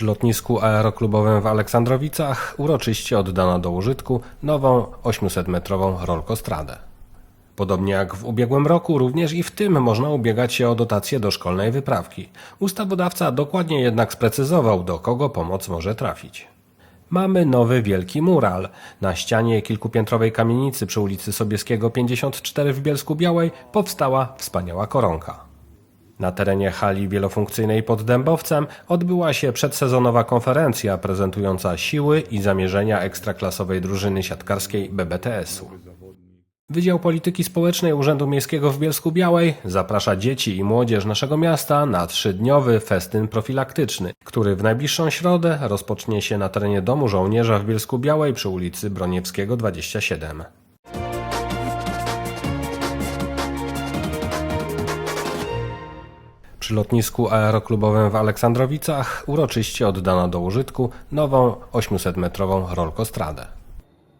Przy lotnisku aeroklubowym w Aleksandrowicach uroczyście oddano do użytku nową 800-metrową rolkostradę. Podobnie jak w ubiegłym roku, również i w tym można ubiegać się o dotację do szkolnej wyprawki. Ustawodawca dokładnie jednak sprecyzował, do kogo pomoc może trafić. Mamy nowy wielki mural. Na ścianie kilkupiętrowej kamienicy przy ulicy Sobieskiego 54 w Bielsku Białej powstała wspaniała koronka. Na terenie hali wielofunkcyjnej pod Dębowcem odbyła się przedsezonowa konferencja prezentująca siły i zamierzenia ekstraklasowej drużyny siatkarskiej BBTS-u. Wydział Polityki Społecznej Urzędu Miejskiego w Bielsku Białej zaprasza dzieci i młodzież naszego miasta na trzydniowy festyn profilaktyczny, który w najbliższą środę rozpocznie się na terenie Domu Żołnierza w Bielsku Białej przy ulicy Broniewskiego 27. Przy lotnisku aeroklubowym w Aleksandrowicach uroczyście oddano do użytku nową 800-metrową rolkostradę.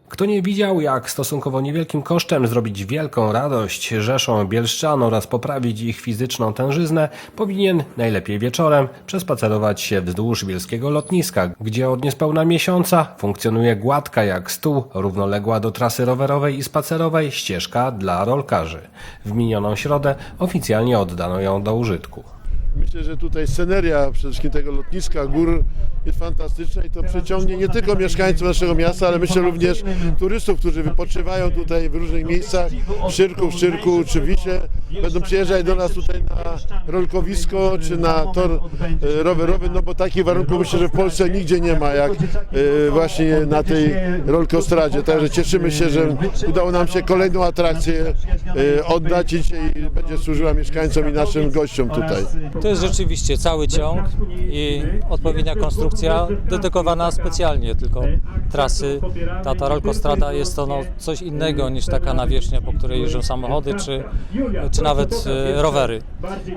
Kto nie widział, jak stosunkowo niewielkim kosztem zrobić wielką radość rzeszą bielszczan oraz poprawić ich fizyczną tężyznę, powinien najlepiej wieczorem przespacerować się wzdłuż bielskiego lotniska, gdzie od niespełna miesiąca funkcjonuje gładka jak stół, równoległa do trasy rowerowej i spacerowej ścieżka dla rolkarzy. W minioną środę oficjalnie oddano ją do użytku. Myślę, że tutaj sceneria przede wszystkim tego lotniska, gór jest fantastyczna i to przyciągnie nie tylko mieszkańców naszego miasta, ale myślę również turystów, którzy wypoczywają tutaj w różnych miejscach, w Szczyrku, w Szczyrku czy Wisie. Będą przyjeżdżać do nas tutaj na rolkowisko czy na tor e, rowerowy, no bo takich warunków myślę, że w Polsce nigdzie nie ma jak e, właśnie na tej rolkostradzie. Także cieszymy się, że udało nam się kolejną atrakcję e, oddać i dzisiaj będzie służyła mieszkańcom i naszym gościom tutaj. To jest rzeczywiście cały ciąg i odpowiednia konstrukcja dedykowana specjalnie tylko trasy. Ta, ta rolkostrada jest to no, coś innego niż taka nawierzchnia, po której jeżdżą samochody czy, czy nawet e, rowery.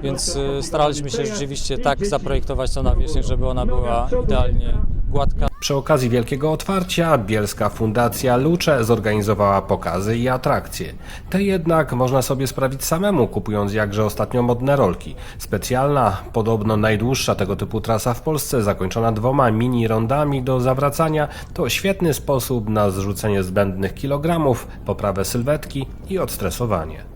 Więc e, staraliśmy się rzeczywiście tak zaprojektować tę nawierzchnię, żeby ona była idealnie gładka. Przy okazji wielkiego otwarcia Bielska Fundacja Lucze zorganizowała pokazy i atrakcje. Te jednak można sobie sprawić samemu, kupując jakże ostatnio modne rolki. Specjalna, podobno najdłuższa tego typu trasa w Polsce, zakończona dwoma mini rondami do zawracania, to świetny sposób na zrzucenie zbędnych kilogramów, poprawę sylwetki i odstresowanie.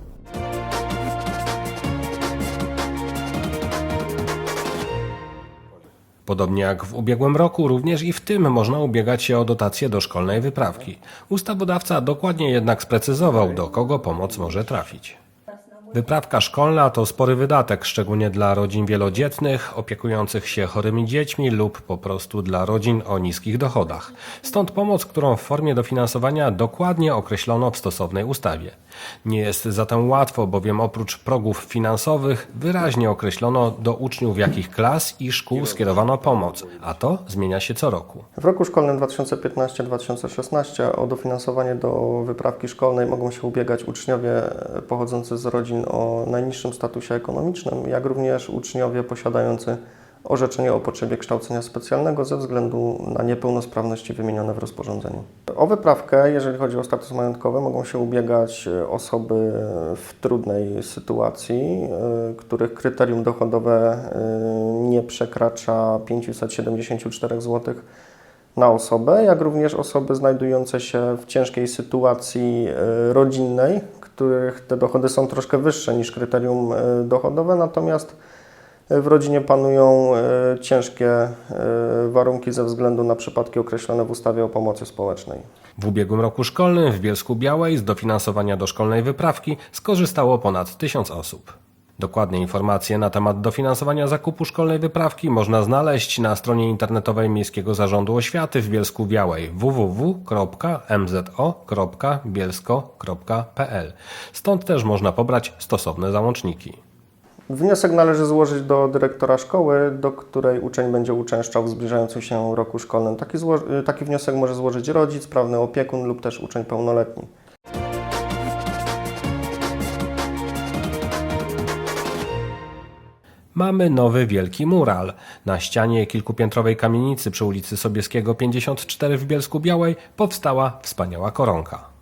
Podobnie jak w ubiegłym roku, również i w tym można ubiegać się o dotację do szkolnej wyprawki. Ustawodawca dokładnie jednak sprecyzował, do kogo pomoc może trafić. Wyprawka szkolna to spory wydatek, szczególnie dla rodzin wielodzietnych, opiekujących się chorymi dziećmi lub po prostu dla rodzin o niskich dochodach. Stąd pomoc, którą w formie dofinansowania dokładnie określono w stosownej ustawie. Nie jest zatem łatwo, bowiem oprócz progów finansowych wyraźnie określono do uczniów jakich klas i szkół skierowano pomoc, a to zmienia się co roku. W roku szkolnym 2015-2016 o dofinansowanie do wyprawki szkolnej mogą się ubiegać uczniowie pochodzący z rodzin o najniższym statusie ekonomicznym, jak również uczniowie posiadający orzeczenie o potrzebie kształcenia specjalnego ze względu na niepełnosprawności wymienione w rozporządzeniu. O wyprawkę, jeżeli chodzi o status majątkowy, mogą się ubiegać osoby w trudnej sytuacji, y, których kryterium dochodowe y, nie przekracza 574 zł na osobę, jak również osoby znajdujące się w ciężkiej sytuacji rodzinnej, których te dochody są troszkę wyższe niż kryterium y, dochodowe, natomiast w rodzinie panują y, ciężkie warunki ze względu na przypadki określone w ustawie o pomocy społecznej. W ubiegłym roku szkolnym w Bielsku Białej z dofinansowania do szkolnej wyprawki skorzystało ponad tysiąc osób. Dokładne informacje na temat dofinansowania zakupu szkolnej wyprawki można znaleźć na stronie internetowej Miejskiego Zarządu Oświaty w Bielsku Białej www.mzo.bielsko.pl. Stąd też można pobrać stosowne załączniki. Wniosek należy złożyć do dyrektora szkoły, do której uczeń będzie uczęszczał w zbliżającym się roku szkolnym. Taki, taki wniosek może złożyć rodzic, prawny opiekun lub też uczeń pełnoletni. Mamy nowy wielki mural. Na ścianie kilkupiętrowej kamienicy przy ulicy Sobieskiego 54 w Bielsku Białej powstała wspaniała koronka.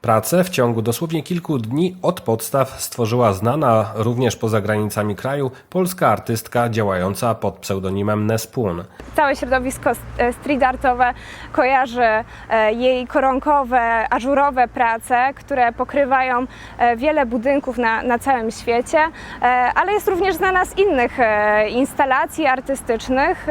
Pracę w ciągu dosłownie kilku dni od podstaw stworzyła znana również poza granicami kraju polska artystka działająca pod pseudonimem Nespun. Całe środowisko e, street artowe kojarzy e, jej koronkowe, ażurowe prace, które pokrywają e, wiele budynków na, na całym świecie, ale jest również znana z innych instalacji artystycznych,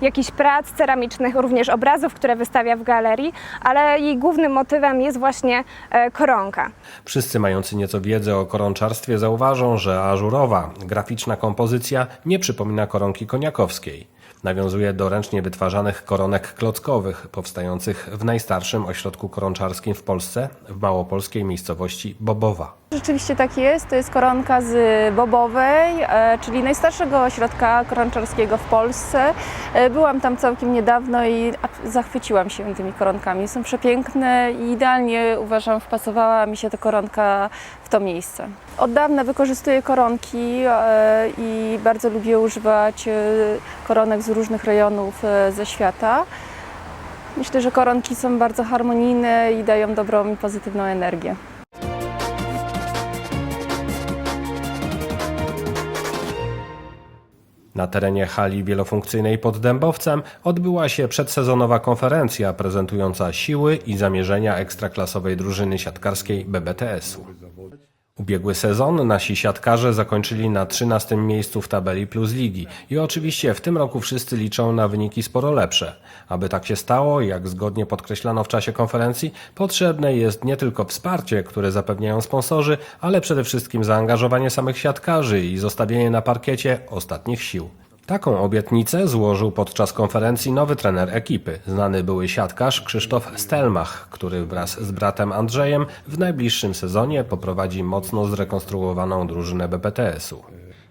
jakichś prac ceramicznych, również obrazów, które wystawia w galerii, ale jej głównym motywem jest właśnie e, koronka. Wszyscy mający nieco wiedzy o koronczarstwie zauważą, że ażurowa, graficzna kompozycja nie przypomina koronki koniakowskiej. Nawiązuje do ręcznie wytwarzanych koronek klockowych, powstających w najstarszym ośrodku koronczarskim w Polsce, w małopolskiej miejscowości Bobowa. Rzeczywiście tak jest. To jest koronka z Bobowej, e, czyli najstarszego ośrodka koronczarskiego w Polsce. E, Byłam tam całkiem niedawno i zachwyciłam się tymi koronkami. Są przepiękne i idealnie uważam wpasowała mi się ta koronka w to miejsce. Od dawna wykorzystuję koronki e, i bardzo lubię używać koronek z różnych rejonów ze świata. Myślę, że koronki są bardzo harmonijne i dają dobrą i pozytywną energię. Na terenie hali wielofunkcyjnej pod Dębowcem odbyła się przedsezonowa konferencja prezentująca siły i zamierzenia ekstraklasowej drużyny siatkarskiej BBTS-u. Ubiegły sezon nasi siatkarze zakończyli na 13 miejscu w tabeli Plus Ligi i oczywiście w tym roku wszyscy liczą na wyniki sporo lepsze. Aby tak się stało, jak zgodnie podkreślano w czasie konferencji, potrzebne jest nie tylko wsparcie, które zapewniają sponsorzy, ale przede wszystkim zaangażowanie samych siatkarzy i zostawienie na parkiecie ostatnich sił. Taką obietnicę złożył podczas konferencji nowy trener ekipy, znany były siatkarz Krzysztof Stelmach, który wraz z bratem Andrzejem w najbliższym sezonie poprowadzi mocno zrekonstruowaną drużynę BPTS-u.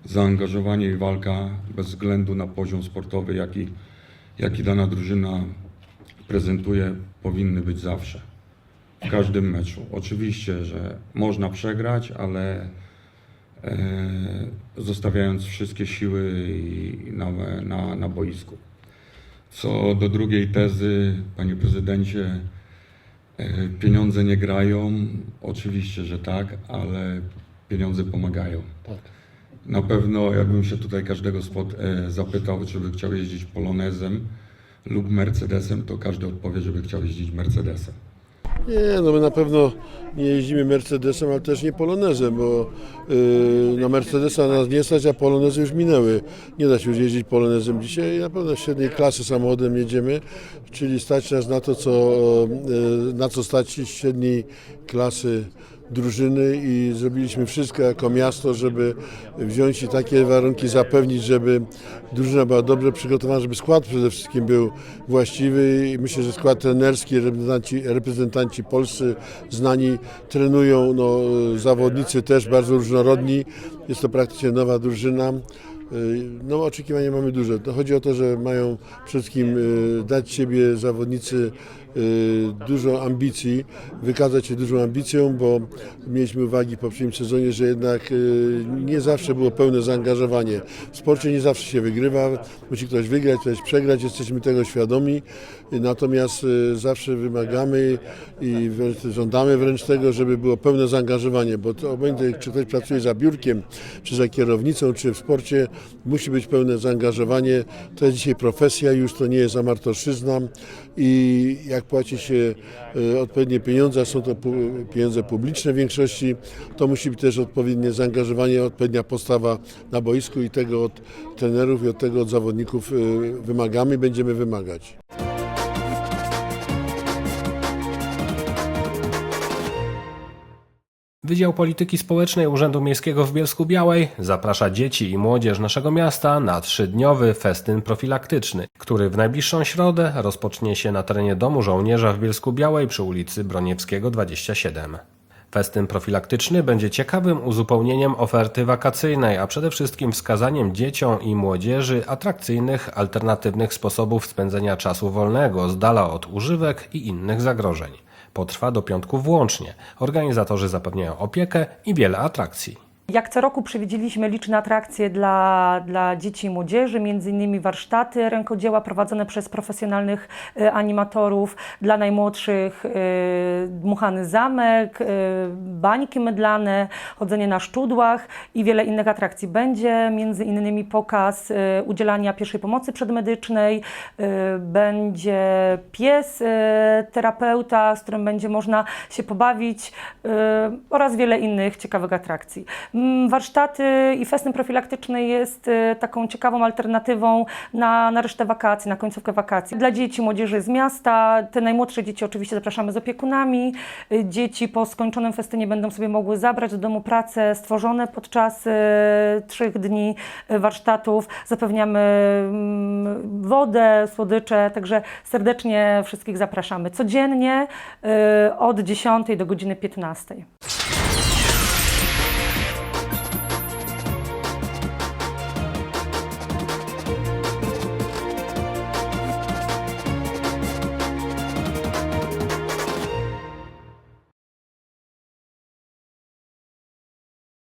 zaangażowanie i walka bez względu na poziom sportowy, jaki, jaki dana drużyna prezentuje, powinny być zawsze. W każdym meczu. Oczywiście, że można przegrać, ale zostawiając wszystkie siły na, na, na boisku. Co do drugiej tezy, panie prezydencie, e, pieniądze nie grają. Oczywiście, że tak, ale pieniądze pomagają. Na pewno, jakbym się tutaj każdego spot, e, zapytał, czy by chciał jeździć Polonezem lub Mercedesem, to każdy odpowie, żeby chciał jeździć Mercedesem. Nie, no my na pewno nie jeździmy Mercedesem, ale też nie Polonezem, bo yy, na Mercedesa nas nie stać, a Polonezy już minęły. Nie da się już jeździć Polonezem dzisiaj. Na pewno średniej klasy samochodem jedziemy, czyli stać nas na to, co, yy, na co stać średniej klasy drużyny i zrobiliśmy wszystko jako miasto, żeby wziąć i takie warunki zapewnić, żeby drużyna była dobrze przygotowana, żeby skład przede wszystkim był właściwy i myślę, że skład trenerski, reprezentanci, reprezentanci polscy znani trenują, no, zawodnicy też bardzo różnorodni, jest to praktycznie nowa drużyna. Y, No oczekiwania mamy duże. To chodzi o to, że mają wszystkim y, dać siebie zawodnicy y, dużo ambicji, wykazać się dużą ambicją, bo mieliśmy uwagi w poprzednim sezonie, że jednak y, nie zawsze było pełne zaangażowanie. W sporcie nie zawsze się wygrywa, musi ktoś wygrać, ktoś przegrać, jesteśmy tego świadomi, natomiast y, zawsze wymagamy i żądamy wręcz tego, żeby było pełne zaangażowanie, bo to obojętnie czy ktoś pracuje za biurkiem, czy za kierownicą, czy w sporcie, musi być pełne zaangażowanie. To jest dzisiaj profesja, już to nie jest amartoszyzna i jak płaci się e, odpowiednie pieniądze, a są to pieniądze publiczne w większości, to musi być też odpowiednie zaangażowanie, odpowiednia postawa na boisku i tego od trenerów i od tego od zawodników e, wymagamy, będziemy wymagać. Wydział Polityki Społecznej Urzędu Miejskiego w Bielsku Białej zaprasza dzieci i młodzież naszego miasta na trzydniowy festyn profilaktyczny, który w najbliższą środę rozpocznie się na terenie Domu Żołnierza w Bielsku Białej przy ulicy Broniewskiego 27. Festyn profilaktyczny będzie ciekawym uzupełnieniem oferty wakacyjnej, a przede wszystkim wskazaniem dzieciom i młodzieży atrakcyjnych, alternatywnych sposobów spędzenia czasu wolnego z dala od używek i innych zagrożeń. Potrwa do piątku włącznie. Organizatorzy zapewniają opiekę i wiele atrakcji. Jak co roku przewidzieliśmy liczne atrakcje dla, dla dzieci i młodzieży, innymi warsztaty rękodzieła prowadzone przez profesjonalnych e, animatorów, dla najmłodszych e, dmuchany zamek, e, bańki mydlane, chodzenie na szczudłach i wiele innych atrakcji. Będzie między innymi pokaz udzielania pierwszej pomocy przedmedycznej, będzie pies terapeuta, z którym będzie można się pobawić oraz wiele innych ciekawych atrakcji. Mm, Warsztaty i festyn profilaktyczny jest e, taką ciekawą alternatywą na, na resztę wakacji, na końcówkę wakacji. Dla dzieci, młodzieży z miasta, te najmłodsze dzieci oczywiście zapraszamy z opiekunami. E, Dzieci po skończonym festynie będą sobie mogły zabrać do domu prace stworzone podczas e, trzech dni warsztatów. Zapewniamy mm, wodę, słodycze, także serdecznie wszystkich zapraszamy. Codziennie od 10 do godziny 15.